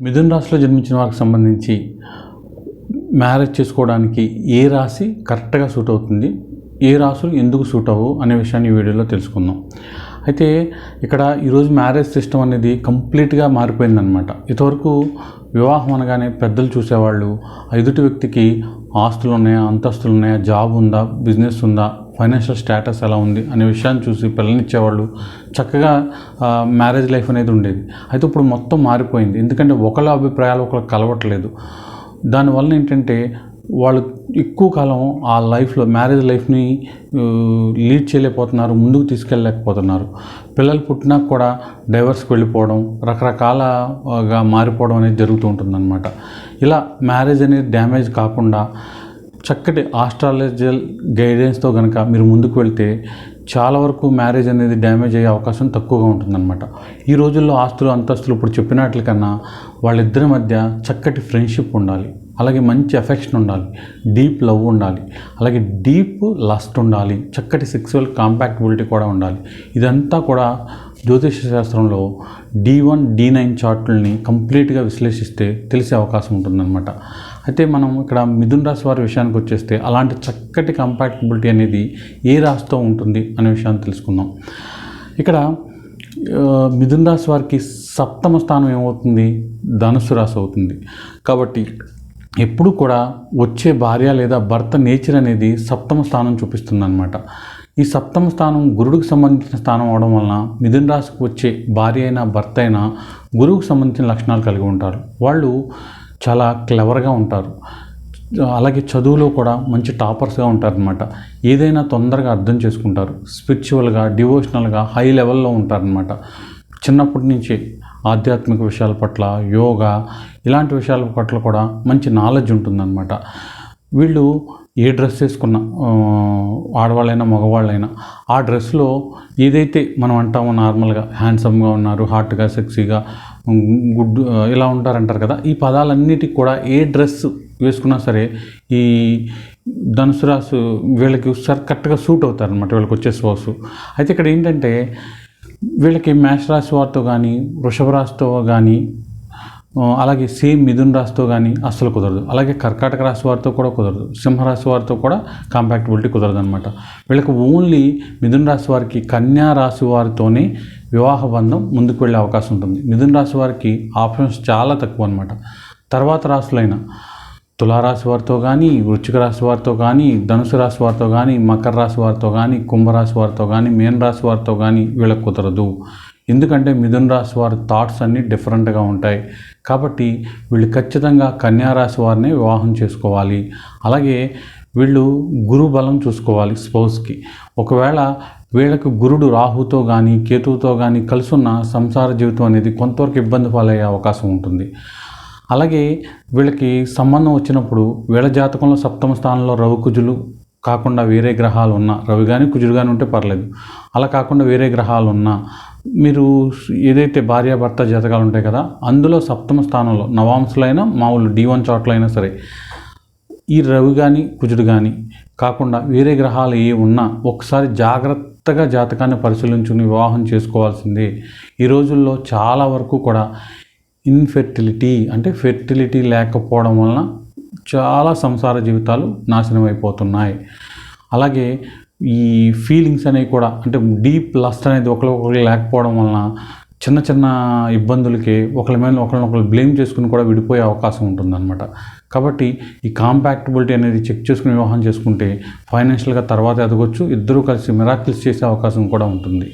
మిథున్ రాశిలో జన్మించిన వారికి సంబంధించి మ్యారేజ్ చేసుకోవడానికి ఏ రాశి కరెక్ట్గా సూట్ అవుతుంది? ఏ రాశులు ఎందుకు సూట్ అవ్వవు అనే విషయాన్ని ఈ వీడియోలో తెలుసుకుందాం. అయితే ఇక్కడ ఈరోజు మ్యారేజ్ సిస్టమ్ అనేది కంప్లీట్గా మారిపోయిందనమాట ఇంతవరకు వివాహం అనగానే పెద్దలు చూసేవాళ్ళు ఎదుటి వ్యక్తికి ఆస్తులు ఉన్నాయా అంతస్తులు ఉన్నాయా జాబ్ ఉందా బిజినెస్ ఉందా ఫైనాన్షియల్ స్టేటస్ ఎలా ఉంది అనే విషయాన్ని చూసి పిల్లనిచ్చేవాళ్ళు చక్కగా మ్యారేజ్ లైఫ్ అనేది ఉండేది. అయితే ఇప్పుడు మొత్తం మారిపోయింది. ఎందుకంటే ఒకళ్ళ అభిప్రాయాలు ఒకళ్ళు కలవట్లేదు. దానివల్ల ఏంటంటే వాళ్ళు ఎక్కువ కాలం ఆ లైఫ్లో మ్యారేజ్ లైఫ్ని లీడ్ చేయలేకపోతున్నారు ముందుకు తీసుకెళ్ళలేకపోతున్నారు. పిల్లలు పుట్టినా కూడా డైవర్స్కి వెళ్ళిపోవడం రకరకాలగా మారిపోవడం అనేది జరుగుతూ ఉంటుందన్నమాట. ఇలా మ్యారేజ్ అనేది డ్యామేజ్ కాకుండా చక్కటి ఆస్ట్రాలజల్ గైడెన్స్తో కనుక మీరు ముందుకు వెళ్తే చాలా వరకు మ్యారేజ్ అనేది డ్యామేజ్ అయ్యే అవకాశం తక్కువగా ఉంటుందన్నమాట. ఈ రోజుల్లో ఆస్తులు అంతస్తులు ఇప్పుడు చెప్పినట్లకన్నా వాళ్ళిద్దరి మధ్య చక్కటి ఫ్రెండ్షిప్ ఉండాలి. అలాగే మంచి ఎఫెక్షన్ ఉండాలి. డీప్ లవ్ ఉండాలి. అలాగే డీప్ లస్ట్ ఉండాలి. చక్కటి సెక్సువల్ కాంపాక్టబిలిటీ కూడా ఉండాలి. ఇదంతా కూడా జ్యోతిష శాస్త్రంలో డి వన్ డి నైన్ చార్ట్లని కంప్లీట్గా విశ్లేషిస్తే తెలిసే అవకాశం ఉంటుందన్నమాట. అయితే మనం ఇక్కడ మిథున్ రాశి వారి విషయానికి వచ్చేస్తే అలాంటి చక్కటి కంపాటబిలిటీ అనేది ఏ రాశితో ఉంటుంది అనే విషయాన్ని తెలుసుకుందాం. ఇక్కడ మిథున్ రాశి వారికి సప్తమ స్థానం ఏమవుతుంది? ధనుసు రాశి అవుతుంది. కాబట్టి ఎప్పుడు కూడా వచ్చే భార్య లేదా భర్త నేచర్ అనేది సప్తమ స్థానం చూపిస్తుందన్నమాట. ఈ సప్తమ స్థానం గురుడికి సంబంధించిన స్థానం అవడం వలన మిథున రాశికి వచ్చే భార్య అయినా భర్త అయినా గురువుకు సంబంధించిన లక్షణాలు కలిగి ఉంటారు. వాళ్ళు చాలా క్లెవర్గా ఉంటారు. అలాగే చదువులో కూడా మంచి టాపర్స్గా ఉంటారనమాట ఏదైనా తొందరగా అర్థం చేసుకుంటారు. స్పిరిచువల్గా డివోషనల్గా హై లెవెల్లో ఉంటారనమాట చిన్నప్పటి నుంచి ఆధ్యాత్మిక విషయాల పట్ల యోగా ఇలాంటి విషయాల పట్ల కూడా మంచి నాలెడ్జ్ ఉంటుందన్నమాట. వీళ్ళు ఏ డ్రెస్ వేసుకున్న ఆడవాళ్ళైనా మగవాళ్ళైనా ఆ డ్రెస్లో ఏదైతే మనం అంటామో నార్మల్గా హ్యాండ్సమ్గా ఉన్నారు హార్ట్గా సెక్సీగా గుడ్ ఇలా ఉంటారంటారు కదా ఈ పదాలన్నిటికి కూడా ఏ డ్రెస్ వేసుకున్నా సరే ఈ ధనుసు రాసు వీళ్ళకి సర్ కరెక్ట్గా సూట్ అవుతారు అనమాట వీళ్ళకి వచ్చే సోసు అయితే ఇక్కడ ఏంటంటే వీళ్ళకి మేష రాశి వారితో కానీ వృషభ రాశితో కానీ అలాగే సేమ్ మిథున్ రాశితో కానీ అస్సలు కుదరదు. అలాగే కర్కాటక రాశి వారితో కూడా కుదరదు. సింహరాశి వారితో కూడా కాంపాక్టబిలిటీ కుదరదు అనమాట వీళ్ళకి ఓన్లీ మిథున్ రాశి వారికి కన్యా రాశి వారితోనే వివాహ బంధం ముందుకు వెళ్ళే అవకాశం ఉంటుంది. మిథున్ రాశి వారికి ఆప్షన్స్ చాలా తక్కువ అనమాట తర్వాత రాశులైన తులారాశి వారితో కానీ వృచ్చిక రాశి వారితో కానీ ధనుసు రాశి వారితో కానీ మకర రాశి వారితో కానీ కుంభరాశి వారితో కానీ మీన రాశి వారితో కానీ వీళ్ళకి కుదరదు. ఎందుకంటే మిథున రాశి వారి థాట్స్ అన్నీ డిఫరెంట్గా ఉంటాయి. కాబట్టి వీళ్ళు ఖచ్చితంగా కన్యా రాశి వివాహం చేసుకోవాలి. అలాగే వీళ్ళు గురు బలం చూసుకోవాలి స్పౌస్కి ఒకవేళ వీళ్ళకి గురుడు రాహుతో కానీ కేతువుతో కానీ కలుసున్న సంసార జీవితం అనేది కొంతవరకు ఇబ్బంది పాలయ్యే అవకాశం ఉంటుంది. అలాగే వీళ్ళకి సంబంధం వచ్చినప్పుడు వీళ్ళ జాతకంలో సప్తమ స్థానంలో రవికుజులు కాకుండా వేరే గ్రహాలు ఉన్నా రవి కానీ కుజుడు కానీ ఉంటే పర్లేదు. అలా కాకుండా వేరే గ్రహాలు ఉన్నా మీరు ఏదైతే భార్యాభర్త జాతకాలు ఉంటాయి కదా అందులో సప్తమ స్థానంలో నవాంశలైనా మామూలు డి వన్ చోట్లైనా సరే ఈ రవి కానీ కుజుడు కానీ కాకుండా వేరే గ్రహాలు ఏ ఉన్నా ఒకసారి జాగ్రత్తగా జాతకాన్ని పరిశీలించుకుని వివాహం చేసుకోవాల్సిందే. ఈ రోజుల్లో చాలా వరకు కూడా ఇన్ఫెర్టిలిటీ అంటే ఫెర్టిలిటీ లేకపోవడం వలన చాలా సంసార జీవితాలు నాశనం అయిపోతున్నాయి అలాగే ఈ ఫీలింగ్స్ అనేవి కూడా అంటే డీప్ లస్ట్ అనేది ఒకరికొకరు లేకపోవడం వలన చిన్న చిన్న ఇబ్బందులకి ఒకరి మీద ఒకరినొకరు బ్లేమ్ చేసుకుని కూడా విడిపోయే అవకాశం ఉంటుందన్నమాట. కాబట్టి ఈ కాంపాక్టబిలిటీ అనేది చెక్ చేసుకుని వివాహం చేసుకుంటే ఫైనాన్షియల్గా తర్వాత ఎదగొచ్చు ఇద్దరూ కలిసి మిరాకిల్స్ చేసే అవకాశం కూడా ఉంటుంది.